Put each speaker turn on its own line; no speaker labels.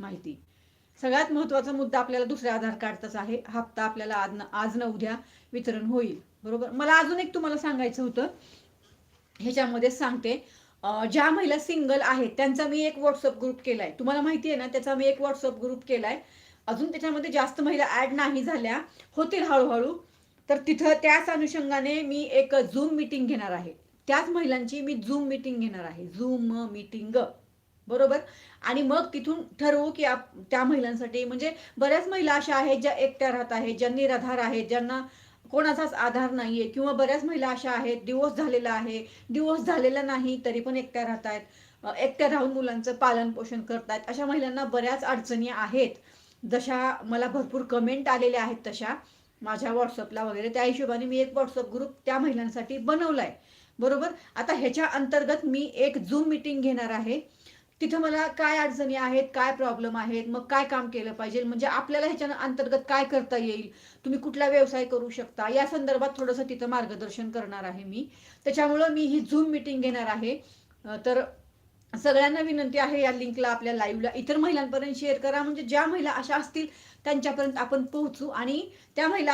माहिती. सगळ्यात महत्त्वाचा मुद्दा आपल्याला दुसऱ्या आधार कार्डचाच आहे. हप्ता आपल्याला आज आज न उद्या वितरण होईल. बरोबर? मला अजून एक तुम्हाला सांगायचं होतं. ह्याच्यामध्ये सांगते. ज्या महिला सिंगल आहेत त्यांचा मी एक व्हॉट्सअप ग्रुप केलाय. तुम्हाला माहिती आहे ना त्याचा मी एक व्हॉट्सअप ग्रुप केलाय. अजून त्याच्यामध्ये जास्त महिला ऍड नाही झाल्या. होतील हळूहळू. तर तिथं त्याच अनुषंगाने मी एक झूम मीटिंग घेणार आहे. त्याच महिलांची मी झूम मीटिंग घेणार आहे. झूम मीटिंग बरोबर? आणि मग तिथून ठरवू की आप त्या महिलांसाठी म्हणजे बऱ्याच महिला अशा आहेत ज्या एकट्या राहत आहेत ज्या निराधार आहेत ज्यांना कोणाचाच आधार नाहीये किंवा बऱ्याच महिला अशा आहेत डिवोर्स झालेला आहे डिवोर्स झालेला नाही तरी पण एकट्या राहत आहेत एकट्या राहून मुलांचं पालन पोषण करतायत अशा महिलांना बऱ्याच अडचणी आहेत. जशा मला भरपूर कमेंट आलेल्या आहेत तशा माझ्या व्हॉट्सअपला वगैरे. त्या हिशोबाने मी एक व्हॉट्सअप ग्रुप त्या महिलांसाठी बनवलाय. बरोबर? आता ह्याच्या अंतर्गत मी एक झूम मीटिंग घेणार आहे. तिथं मला काय अडचणी आहेत काय प्रॉब्लेम आहेत मग काय काम केलं पाहिजे? म्हणजे आपल्याला ह्याच्या अंतर्गत काय करता येईल? तुम्ही कुठला व्यवसाय करू शकता? या संदर्भात थोडंसं तिथं मार्गदर्शन करणार आहे मी. त्याच्यामुळं मी ही झूम मीटिंग घेणार आहे. तर सगळ्यांना विनंती आहे या लिंकला आपल्या लाईव्हला इतर महिलांपर्यंत शेअर करा. म्हणजे ज्या महिला अशा असतील त्यांच्यापर्यंत आपण पोहोचू आणि त्या महिला